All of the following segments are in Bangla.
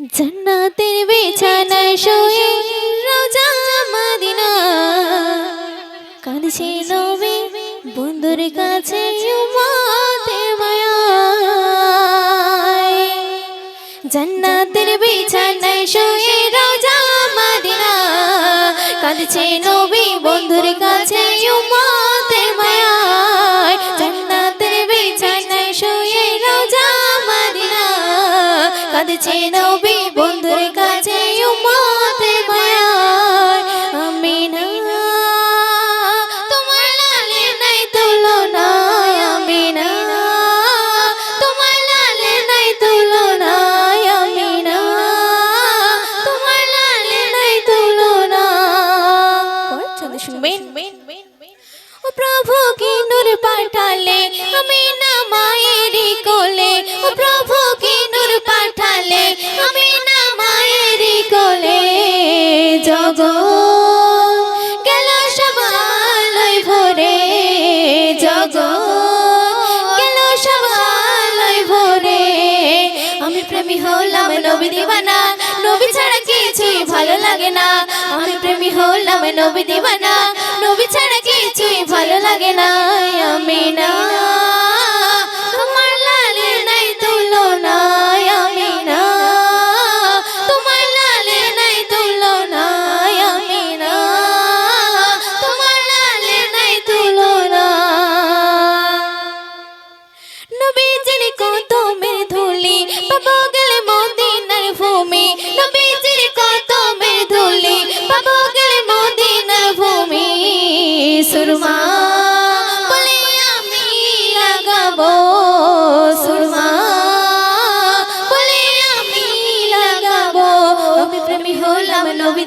জান্নাতের বিছানায় শুয়ে রোজা মদিনা। কাঁদছে নবী, বন্ধুর কাছে উম্মতের মায়ায়। জান্নাতের বিছানায় শুয়ে রোজা মদিনা। কাঁদছে কাঁদছে নবী। জগ গেল সব আলোয় ভরে জগ গেল সব আলোয় ভরে। আমি প্রেমী হলাম নবী দিবানা, নবী ছাড়া কিছুই ভালো লাগে না। আমি প্রেমী হলাম নবী দিবানা, নবী ছাড়া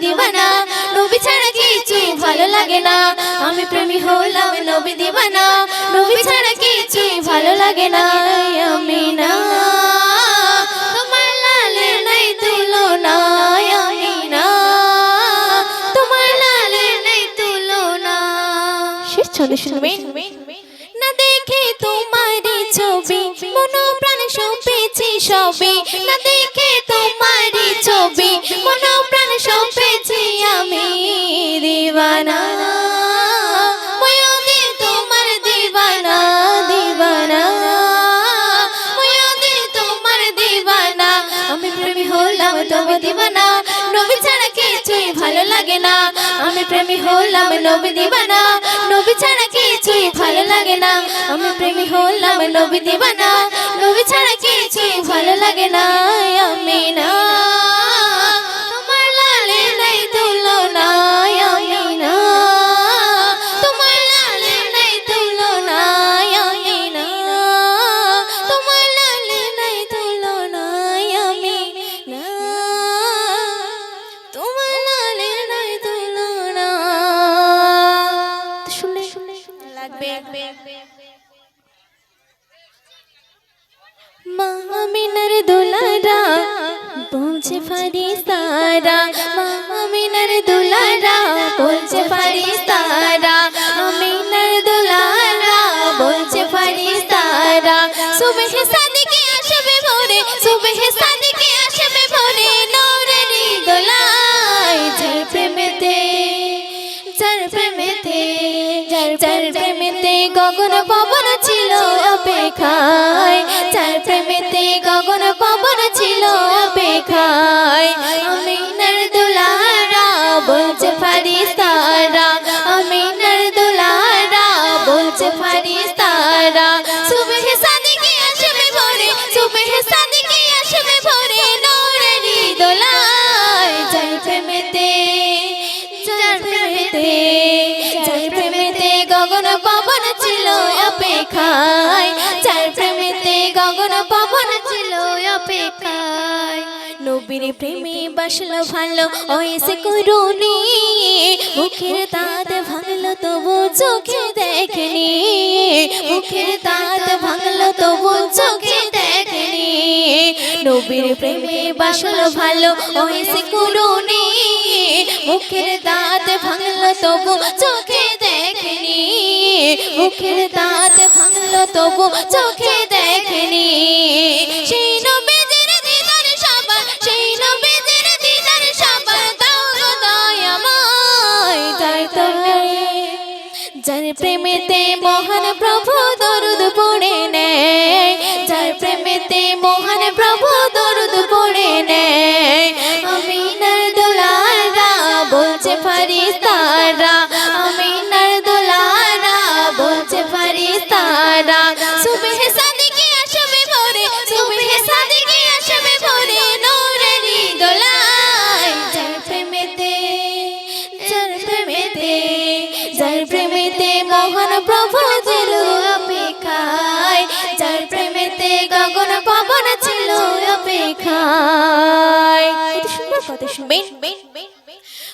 দিবানা, নবী ছাড়া কিছুই ভালো লাগে না। আমি প্রেমী হলাম নবী দিবানা, নবী ছাড়া কিছুই ভালো লাগে না। আমি না, তোমার লালে নাই তুলনা আমি না। তোমার লালে নাই তুলনা শেষ ছন্দে শুনবেন। তোমার তোমার আমি নবী ছাড়া ভালো লাগে না। আমি প্রেমী হলাম, নবী দিবানা। নবী ছাড়া কিছুই ভালো লাগে না। আমি প্রেমী হলাম, নবী দিবানা। নবী ছাড়া কিছুই ভালো লাগে না। লাগবে মা আমিনার দুলারা, বলছে ফারিস্তারা। মা আমিনার দুলারা, বলছে ফারিস্তারা। আমিনার দুলারা, বলছে ফারিস্তারা। সুবহ সাদিকে আসবে ভোরে, সুবহ সাদিকে ফারিস্তারা সুবহ সাদিকে আসবে ভোরে, সুবহ সাদিকে আসবে ভোরে নূরের দোলায় যার প্রেমেতে যার প্রেমেতে যার প্রেমেতে গগন পবন ছিল অপেক্ষায়। যার প্রেমেতে গগন পবন ছিল অপেক্ষায়। নবীর প্রেমে বাসলো ভালো ওয়েসে করুনি মুখের দাঁত ভাঙলো, তবু চোখে দেখনি। মুখের দাঁত ভাঙলো, তবু চোখে দেখনি। নবীর প্রেমে বাসলো ভালো ওয়েসে করুনি মুখের দাঁত ভাঙলো, তবু চোখে দেখনি। মুখের দাঁত ভাঙলো, তবু চোখে দেখনি।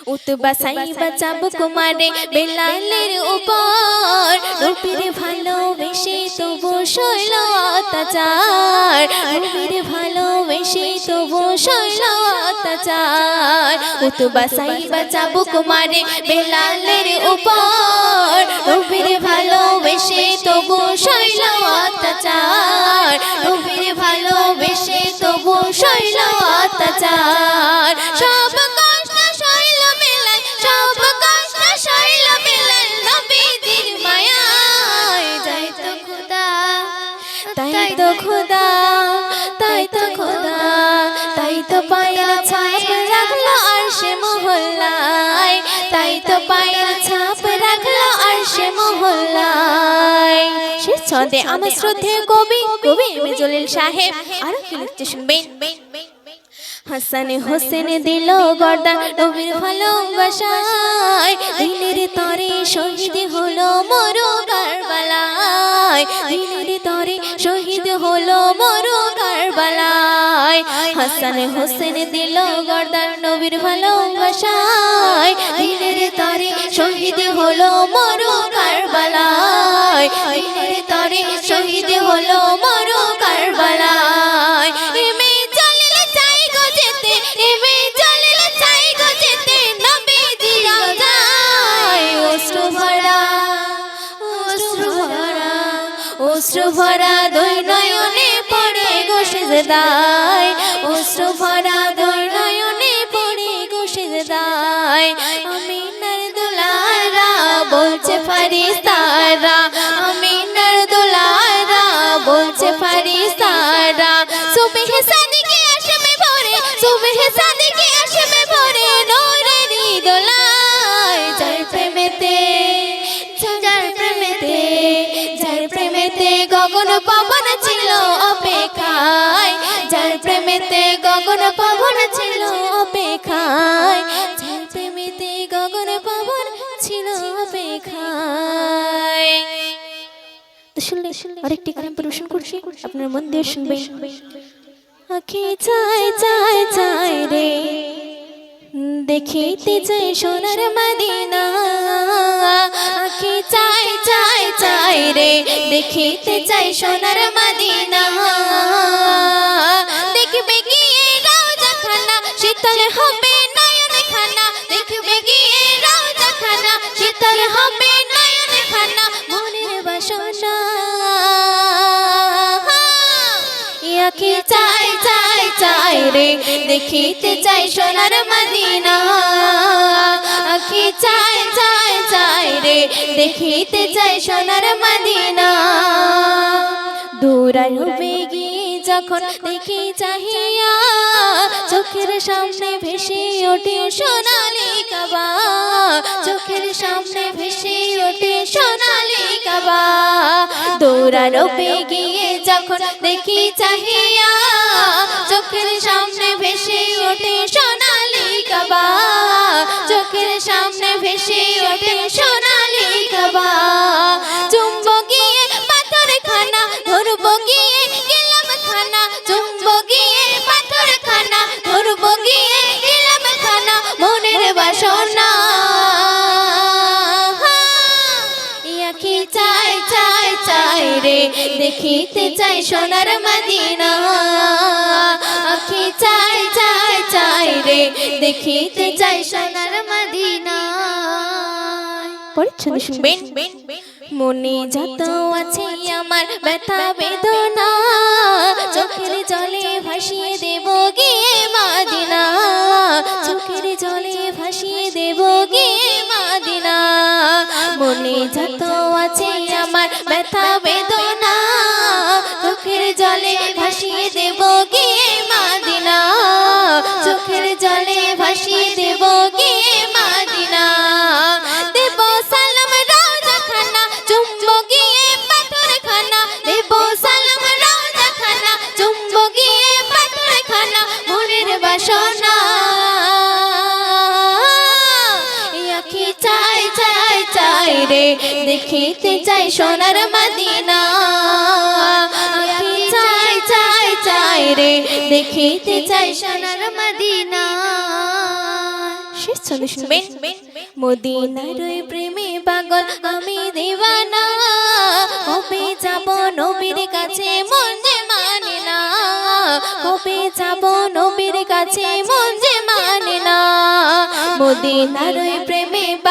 উতবা সাই বাঁচাবো কুমারে বেলালের উপর। রূপের ভালোবেসে তবু শৈল অত্যাচার রূপের ভালোবেসে তবু শৈল অত্যাচার উতবা সাই বাঁচাবো কুমারে বেলালের উপর। রূপের ভালোবেসে তবু শৈল অত্যাচার তাই তো খোদা, তাই তো খোদা, তাই তো পায়ের ছাপ রাখল মহল্লায়। তাই তো পায়ের ছাপ রাখল মহল্লায়। ছন্দে আমার শ্রদ্ধেয় কবি কবি সাহেব। আরও কি লিখতে শুনবেন? হাসান হোসেন দিল গর্দা নবীর ভালোবাসায়। তরে শহীদ হলো মরু কারবালায়। দিনের হাসান হোসেন দিল গর্দা নবীর ভালোবাসায়। দিনের তরে শহীদ হলো মরু কারবালায়। দিনের তরে শহীদ হলো মরু কারবালায়। ভরা দুই নয়নে পড়ে গো দুই নয়নে পড়ে গো সেজদায় আমিনার দুলারা বলছে ফারিস্তারা। আমিনার দুলারা বলছে ফারিস্তারা। সুবহ সাদিকে আসবে ভোরে, সুবহ সাদিকে আসবে ভোরে নূরের দোলায় যার প্রেমেতে যার প্রেমেতে যার প্রেমেতে গগন পবন ছিল আরেকটি কালাম পরিবেশন করছি। আপনার মন দিয়ে শুনবেন। আখি চাই চাই চাই রে। দেখিতে চাই সোনার মদিনা। আখি চাই চাই চাই রে। দেখিতে চাই সোনার মদিনা। দেখবে গিয়ে রাজা খানা শীতল হবে নয়ন খানা দেখবে গিয়ে রাজা খানা শীতল হবে আখি চাই চাই চাই রে। দেখিতে চাই সোনার মদিনা। আখি চাই চাই চাই রে। দেখিতে চাই সোনার মদিনা। দূরায়ুবে গিয়ে যখন দেখি চাহিয়া, চোখের সামনে ভেসে ওঠে সোনালি কাবা। চোখের সামনে ভেসে ওঠে সোনালি কাবা দৌড়ারোপে গিয়ে যখন দেখি চাহিয়া, চোখের সামনে ভেসে ওঠে সোনালি কাবা। চোখের সামনে ভেসে ওঠে সোনালি কাবা। চুম্ব গিয়ে পাথর খানা ধরব গিয়ে দেখিতে চাই সোনার মদিনা। আখি চাই চাই চাই রে, দেখিতে চাই সোনার মদিনা। পরিচ্ছন্ন শুনবেন। মনে যত আছে আমার ব্যথা বেদনা, চোখের জলে ভাসিয়ে দেব গিয়ে মাদিনা। চোখের জলে ভাসিয়ে দেব গিয়ে মাদিনা। মনে যত আছে রে, দেখিতে চাই সোনার মদিনা। চাই চাই চাই রে, দেখিতে চাই সোনার মদিনা। মদিনার প্রেমে পাগল, আমি দেওয়ানা কবে যাব নবীর কাছে মন মানে না। কবে যাব নবীর কাছে মন মানে না। মদিনার প্রেমে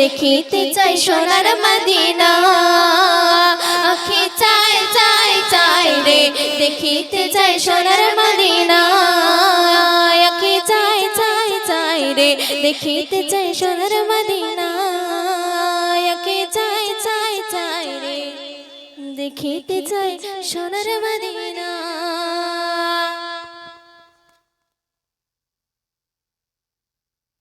দেখিতে চাই সোনার মদিনা। আখি চাই চাই চাই রে, দেখিতে চাই সোনার মদিনা। আখি চাই চাই চাই রে, দেখিতে চাই সোনার মদিনা। আখি চাই চাই চাই রে, দেখিতে চাই সোনার মদিনা।